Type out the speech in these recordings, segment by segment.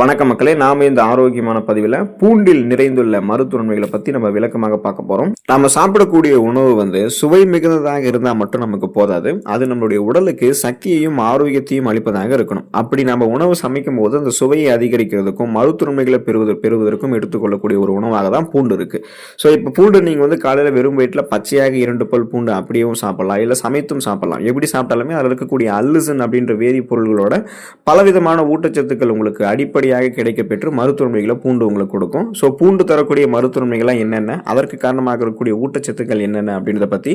வணக்க மக்களே நாம இந்த ஆரோக்கியமான பதிவில் பூண்டில் நிறைந்துள்ள மருத்துவன்மைகளை பத்தி நம்ம விளக்கமாக பார்க்க போறோம். நாம சாப்பிடக்கூடிய உணவு வந்து சுவை மிகுந்ததாக இருந்தால் மட்டும் நமக்கு போதாது. அது நம்மளுடைய உடலுக்கு சக்தியையும் ஆரோக்கியத்தையும் அளிப்பதாக இருக்கணும். அப்படி நம்ம உணவு சமைக்கும் போது அந்த சுவையை அதிகரிக்கிறதுக்கும் மருத்துவன்மைகளை பெறுவது பெறுவதற்கும் எடுத்துக்கொள்ளக்கூடிய ஒரு உணவாக தான் பூண்டு இருக்கு. ஸோ இப்போ பூண்டு நீங்க வந்து காலையில வெறும் வயிற்றில் பச்சையாக இரண்டு பல் பூண்டு அப்படியும் சாப்பிடலாம். இல்லை சமைத்தும் சாப்பிடலாம். எப்படி சாப்பிட்டாலுமே அதில் இருக்கக்கூடிய அல்லுசன் அப்படின்ற வேதிப்பொருள்களோட பலவிதமான ஊட்டச்சத்துக்கள் உங்களுக்கு அடிப்படை அடிப்படையாக கிடைக்கப்பெற்று மருத்துவமைகளை பூண்டு உங்களுக்கு கொடுக்கும். ஸோ பூண்டு தரக்கூடிய மருத்துவமைகள்லாம் என்னென்ன? அதற்கு காரணமாக இருக்கக்கூடிய ஊட்டச்சத்துக்கள் என்னென்ன அப்படின்றத பற்றி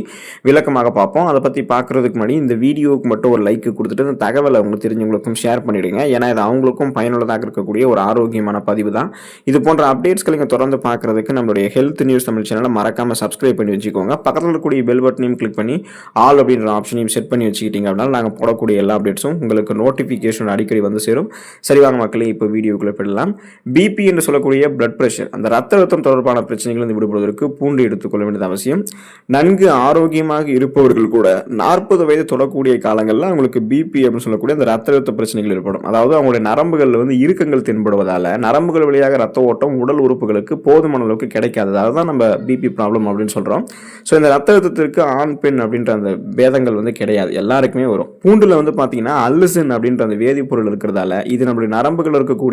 விளக்கமாக பார்ப்போம். அதை பற்றி பார்க்குறதுக்கு முன்னாடி இந்த வீடியோவுக்கு மட்டும் ஒரு லைக் கொடுத்துட்டு இந்த தகவலை அவங்களுக்கு தெரிஞ்சவங்களுக்கும் ஷேர் பண்ணிவிடுங்க ஏன்னா இது அவங்களுக்கும் பயனுள்ளதாக இருக்கக்கூடிய ஒரு ஆரோக்கியமான பதிவு தான். இது போன்ற அப்டேட்ஸ்களை நீங்கள் தொடர்ந்து பார்க்குறதுக்கு நம்மளுடைய ஹெல்த் நியூஸ் தமிழ் சேனலை மறக்காமல் சப்ஸ்கிரைப் பண்ணி வச்சுக்கோங்க. பக்கத்தில் இருக்கக்கூடிய பெல் பட்டனையும் கிளிக் பண்ணி ஆல் அப்படின்ற ஆப்ஷனையும் செட் பண்ணி வச்சுக்கிட்டீங்க அப்படின்னா நாங்கள் போடக்கூடிய எல்லா அப்டேட்ஸும் உங்களுக்கு நோட்டிஃபிகேஷன் அடிக்கடி வந்து சேரும். சரி வாங்க மக்களே இப்போ வீடியோக்குள்ளே போயிடலாம். பிபி என்று சொல்லக்கூடிய பிளட் ப்ரெஷர் அந்த ரத்த அழுத்தம் தொடர்பான பிரச்சனைகளிலிருந்து விடுபடுவதற்கு பூண்டு எடுத்துக்கொள்ள வேண்டியது அவசியம். நன்கு ஆரோக்கியமாக இருப்பவர்கள் கூட நாற்பது வயது தொடக்கூடிய காலங்களில் அவங்களுக்கு பிபி அப்படின்னு சொல்லக்கூடிய அந்த ரத்த அழுத்த பிரச்சனைகள் ஏற்படும். அதாவது அவங்களுடைய நரம்புகளில் வந்து இறுக்கங்கள் தென்படுவதால் நரம்புகள் வழியாக ரத்த ஓட்டம் உடல் உறுப்புகளுக்கு போதுமான அளவுக்கு கிடைக்காததால் தான் நம்ம பிபி ப்ராப்ளம் அப்படின்னு சொல்கிறோம் ஸோ இந்த ரத்த அழுத்தத்திற்கு ஆண் பெண் அப்படின்ற அந்த பேதங்கள் வந்து கிடையாது. எல்லாருக்குமே வரும். பூண்டில் வந்து பார்த்தீங்கன்னா அல்லுசின் அப்படின்ற அந்த வேதிப்பொருள் இருக்கிறதால இது நம்மளுடைய நரம்புகள் இருக்கக்கூடிய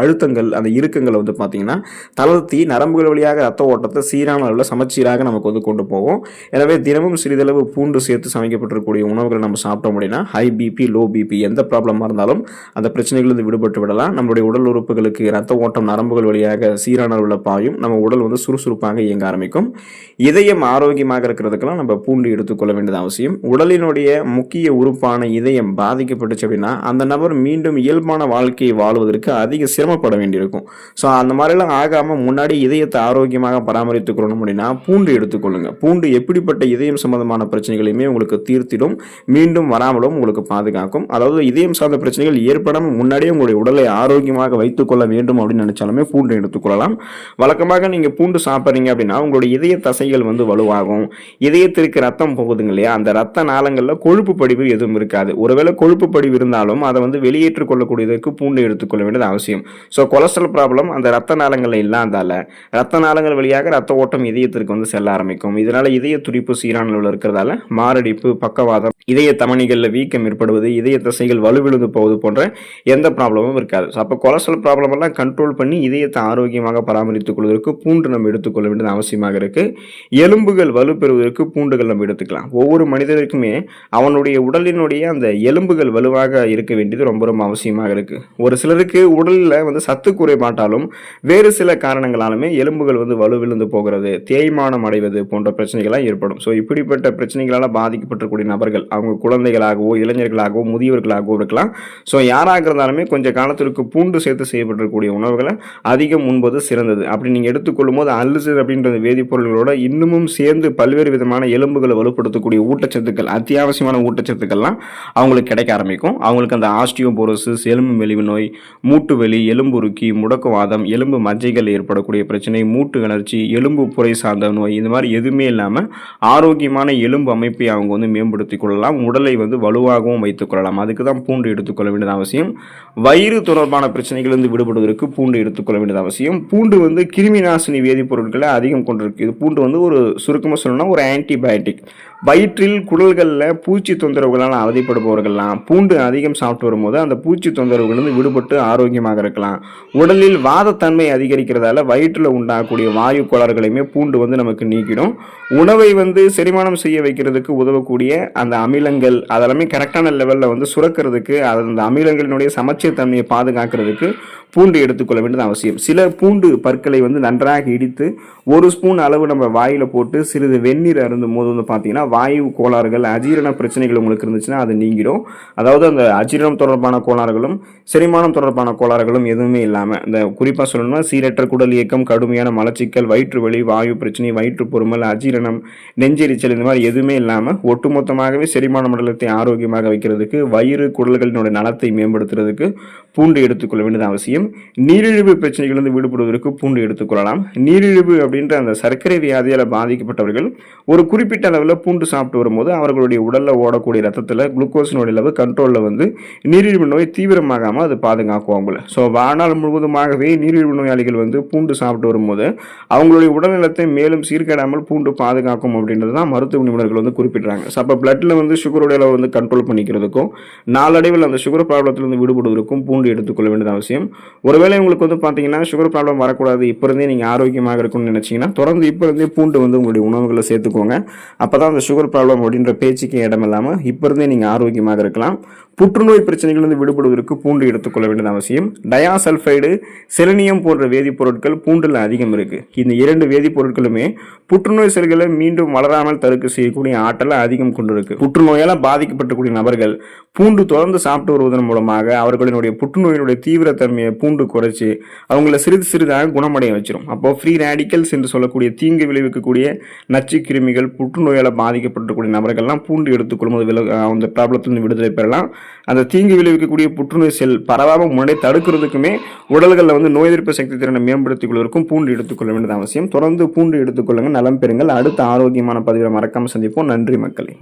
அழுத்தங்கள் அந்த இறுக்கங்களை வந்து பார்த்தீங்கன்னா தளர்த்தி நரம்புகள் வழியாக ரத்த ஓட்டத்தை சீரான அளவில் சமச்சீராக நமக்கு வந்து கொண்டு போகும். எனவே தினமும் சிறிதளவு பூண்டு சேர்த்து சமைக்கப்பட்டிருக்கக்கூடிய உணவுகளை நம்ம சாப்பிட்டோம் அப்படின்னா ஹை பிபி லோ பிபி எந்த ப்ராப்ளமாக இருந்தாலும் அந்த பிரச்சனைகளிலிருந்து விடுபட்டு விடலாம். நம்மளுடைய உடல் உறுப்புகளுக்கு ரத்த ஓட்டம் நரம்புகள் வழியாக சீரான அளவில் பாயும். நம்ம உடல் வந்து சுறுசுறுப்பாக இயங்க ஆரம்பிக்கும். இதயம் ஆரோக்கியமாக இருக்கிறதுக்கெல்லாம் நம்ம பூண்டு எடுத்துக்கொள்ள வேண்டியது அவசியம். உடலினுடைய முக்கிய உறுப்பான இதயம் பாதிக்கப்பட்டுச்சு அப்படின்னா அந்த நபர் மீண்டும் இயல்பான வாழ்க்கையை வாழ்வதற்கு அதிக சிரமப்பட வேண்டியிருக்கும். ஸோ அந்த மாதிரிலாம் ஆகாமல் முன்னாடி இதயத்தை ஆரோக்கியமாக பராமரித்துக்கொள்ளணும் அப்படின்னா பூண்டு எடுத்துக்கொள்ளுங்க பூண்டு எப்படிப்பட்ட இதயம் சம்பந்தமான பிரச்சனைகளையுமே உங்களுக்கு தீர்த்திடும். மீண்டும் வராமலும் உங்களுக்கு பாதுகாக்கும். அதாவது இதயம் சார்ந்த பிரச்சனைகள் ஏற்படாமல் முன்னாடியே உங்களுடைய உடலை ஆரோக்கியமாக வைத்துக்கொள்ள வேண்டும் அப்படின்னு நினைச்சாலுமே பூண்டு எடுத்துக்கொள்ளலாம் வழக்கமாக நீங்கள் பூண்டு சாப்பிட்றீங்க அப்படின்னா உங்களுடைய இதய தசைகள் வந்து வலுவாகும். இதயத்திற்கு ரத்தம் போகுதுங்க இல்லையா? அந்த ரத்த நாளங்களில் கொழுப்பு படிவு எதுவும் இருக்காது. ஒருவேளை கொழுப்பு படிவு இருந்தாலும் அதை வந்து வெளியேற்றுக் கொள்ளக்கூடியதற்கு பூண்டு எடுத்துக்கொள்ள வேண்டியது அவசியம். ஸோ கொலஸ்ட்ரால் ப்ராப்ளம் அந்த ரத்த நாளங்களில் இல்லாதால ரத்த நாளங்கள் வழியாக ரத்த ஓட்டம் இதயத்திற்கு வந்து செல்ல ஆரம்பிக்கும். இதனால் இதய துடிப்பு சீரான அளவில் இருக்கிறதால மாரடைப்பு பக்கவாதம் இதய தமணிகளில் வீக்கம் ஏற்படுவது இதய தசைகள் வலுவிழுந்து போவது போன்ற எந்த ப்ராப்ளமும் இருக்காது. ஸோ அப்போ கொலஸ்ட்ரால் ப்ராப்ளம் எல்லாம் கண்ட்ரோல் பண்ணி இதயத்தை ஆரோக்கியமாக பராமரித்துக் கொள்வதற்கு பூண்டு நம்ம எடுத்துக்கொள்ள வேண்டியது அவசியமாக இருக்குது எலும்புகள் வலு பெறுவதற்கு பூண்டுகள் நம்ம எடுத்துக்கலாம். ஒவ்வொரு மனிதருக்குமே அவனுடைய உடலினுடைய அந்த எலும்புகள் வலுவாக இருக்க வேண்டியது ரொம்ப ரொம்ப அவசியமாக இருக்குது ஒரு சிலருக்கு உடலில் வந்து சத்து குறைபாட்டாலும் வேறு சில காரணங்களாலுமே எலும்புகள் வந்து வலுவிழுந்து போகிறது தேய்மானம் அடைவது போன்ற பிரச்சனைகள்லாம் ஏற்படும். ஸோ இப்படிப்பட்ட பிரச்சனைகளால் பாதிக்கப்பட்டிருக்கூடிய நபர்கள் அவங்க குழந்தைகளாகவோ இளைஞர்களாகவோ முதியவர்களாகவோ இருக்கலாம். ஸோ யாராக இருந்தாலுமே கொஞ்சம் காலத்திற்கு பூண்டு சேர்த்து செய்யப்பட்டிருக்கக்கூடிய உணவுகளை அதிகம் உண்பது சிறந்தது. அப்படி நீங்கள் எடுத்துக்கொள்ளும் போது அல்லுசர் அப்படின்ற வேதிப்பொருள்களோட இன்னமும் சேர்ந்து பல்வேறு விதமான எலும்புகளை வலுப்படுத்தக்கூடிய ஊட்டச்சத்துக்கள் அத்தியாவசியமான ஊட்டச்சத்துக்கள்லாம் அவங்களுக்கு கிடைக்க ஆரம்பிக்கும். அவங்களுக்கு அந்த ஆஸ்டியோபோரோசிஸ் எலும்பு மெலிவு நோய் மூட்டு மூட்டு வலி எலும்புருக்கி முடக்குவாதம் எலும்பு மஜ்ஜைகள் ஏற்படக்கூடிய பிரச்சனை மூட்டு வளர்ச்சி எலும்பு புரை சார்ந்த நோய் இந்த மாதிரி எதுவுமே இல்லாமல் ஆரோக்கியமான எலும்பு அமைப்பை அவங்க வந்து மேம்படுத்திக் கொள்ளலாம். உடலை வந்து வலுவாகவும் வைத்துக் கொள்ளலாம். அதுக்கு தான் பூண்டு எடுத்துக்கொள்ள வேண்டியது அவசியம். வயிறு தொடர்பான பிரச்சனைகளிலிருந்து விடுபடுவதற்கு பூண்டு எடுத்துக்கொள்ள வேண்டியது அவசியம். பூண்டு வந்து கிருமி நாசினி வேதிப்பொருட்களை அதிகம் கொண்டிருக்கு. இது பூண்டு வந்து ஒரு சுருக்கமாக சொல்லணும்னா ஒரு ஆன்டிபயோட்டிக் வயிற்றில் குடல்களில் பூச்சி தொந்தரவுகளால் அவதிப்படுபவர்கள்லாம் பூண்டு அதிகம் சாப்பிட்டு வரும்போது அந்த பூச்சி தொந்தரவுகளிலிருந்து விடுபட்டு ஆரோக்கியமாக இருக்கலாம். உடலில் வாதத்தன்மை அதிகரிக்கிறதால வயிற்றில் உண்டாகக்கூடிய வாயு கோளாறுகளையுமே பூண்டு வந்து நமக்கு நீக்கிடும். உணவை வந்து செரிமானம் செய்ய வைக்கிறதுக்கு உதவக்கூடிய அந்த அமிலங்கள் அதெல்லாமே கரெக்டான லெவலில் வந்து சுரக்கிறதுக்கு அது அந்த அமிலங்களினுடைய சமச்சீர் தன்மையை பாதுகாக்கிறதுக்கு பூண்டு எடுத்துக்கொள்ள வேண்டியது அவசியம். சில பூண்டு பற்களை வந்து நன்றாக இடித்து ஒரு ஸ்பூன் அளவு நம்ம வாயில் போட்டு சிறிது வெந்நீர் அருந்தும் போது வந்து பார்த்தீங்கன்னா வாயு கோளாறுகள் அஜீரண பிரச்சனைகள் உங்களுக்கு இருந்துச்சுன்னா அது நீங்கிடும். அதாவது அந்த அஜீரணம் தொடர்பான கோளாறுகளும் செரிமானம் தொடர்பான கோளாறுகளும் எதுவுமே இல்லாமல் இந்த குறிப்பாக சொல்லணும்னா சீரற்ற குடல் இயக்கம் கடுமையான மலச்சிக்கல் வயிற்று வலி வாயு பிரச்சனை வயிற்று பொறுமல் அஜீரணம் நெஞ்செரிச்சல் இந்த மாதிரி எதுவுமே இல்லாமல் ஒட்டுமொத்தமாகவே செரிமான மண்டலத்தை ஆரோக்கியமாக வைக்கிறதுக்கு வயிறு குடல்களினுடைய நலத்தை மேம்படுத்துறதுக்கு பூண்டு எடுத்துக்கொள்ள வேண்டியது அவசியம். அவசியம் நீரிழிவு பிரச்சனைகளிலிருந்து விடுபடுவதற்கு பூண்டு எடுத்துக்கொள்ளலாம் நீரிழிவு அப்படின்ற அந்த சர்க்கரை வியாதியால் பாதிக்கப்பட்டவர்கள் ஒரு குறிப்பிட்ட அளவில் பூண்டு சாப்பிட்டு வரும்போது அவர்களுடைய உடலில் ஓடக்கூடிய ரத்தத்தில் குளுக்கோஸினுடைய அளவு கண்ட்ரோலில் வந்து நீரிழிவு நோய் தீவிரமாகாமல் அது பாதுகாக்கும் அவங்கள. ஸோ வாழ்நாள் முழுவதுமாகவே நீரிழிவு நோயாளிகள் வந்து பூண்டு சாப்பிட்டு வரும்போது அவங்களுடைய உடல்நலத்தை மேலும் சீர்கேடாமல் பூண்டு பாதுகாக்கும் அப்படின்றது தான் மருத்துவ நிபுணர்கள் வந்து குறிப்பிட்றாங்க. ஸோ அப்போ பிளட்டில் வந்து சுகருடைய அளவு வந்து கண்ட்ரோல் பண்ணிக்கிறதுக்கும் நாளடைவில் அந்த சுகர் ப்ராப்ளத்திலிருந்து விடுபடுவதற்கும் பூண்டு எடுத்துக்கொள்ள வேண்டியது அவசியம். ஒருவேளை உங்களுக்கு வந்து பார்த்தீங்கன்னா சுகர் ப்ராப்ளம் வரக்கூடாது. இப்போ இருந்தே நீங்கள் ஆரோக்கியமாக இருக்கணும்னு நினச்சிங்கன்னா தொடர்ந்து இப்போ இருந்தே பூண்டு வந்து உங்களுடைய உணவுகளை சேர்த்துக்கோங்க. அப்போ தான் அந்த சுகர் ப்ராப்ளம் அப்படின்ற பேச்சுக்கு இடம் இல்லாமல் இப்போ இருந்தே நீங்கள் ஆரோக்கியமாக இருக்கலாம். புற்றுநோய் பிரச்சனைகளிலிருந்து விடுபடுவதற்கு பூண்டு எடுத்துக்கொள்ள வேண்டியது அவசியம். டயாசல்ஃபைடு செலினியம் போன்ற வேதிப்பொருட்கள் பூண்டில் அதிகம் இருக்குது இந்த இரண்டு வேதிப்பொருட்களுமே புற்றுநோய் செல்களை மீண்டும் வளராமல் தடுக்க செய்யக்கூடிய ஆற்றலை அதிகம் கொண்டிருக்கு. புற்றுநோயால் பாதிக்கப்பட்டக்கூடிய நபர்கள் பூண்டு தொடர்ந்து சாப்பிட்டு வருவதன் மூலமாக அவர்களினுடைய புற்றுநோயினுடைய தீவிரத்தன்மையை பூண்டு குறைச்சி அவங்கள சிறிது சிறிதாக குணமடைய வச்சிடும் அப்போ ஃப்ரீ ரேடிக்கல்ஸ் என்று சொல்லக்கூடிய தீங்கு விளைவிக்கக்கூடிய நச்சு கிருமிகள் புற்றுநோயால் பாதிக்கப்பட்டிருக்கக்கூடிய நபர்கள்லாம் பூண்டு எடுத்துக்கொள்ளும்போது வில அந்த ப்ராப்ளத்திலிருந்து விடுதலை பெறலாம். அந்த தீங்கு விளைவிக்கக்கூடிய புற்றுநோய் செல் பரவாமல் முன்னாடி தடுக்கிறதுக்குமே உடல்களில் வந்து நோய் எதிர்ப்பு சக்தி திறனை மேம்படுத்திக் கொள்வதற்கும் பூண்டு எடுத்துக்கொள்ள வேண்டியது அவசியம். தொடர்ந்து பூண்டு எடுத்துக்கொள்ளுங்கள் நலம் பெறுங்கள். அடுத்த ஆரோக்கியமான பதிவில் மறக்காமல் சந்திப்போம். நன்றி மக்களே.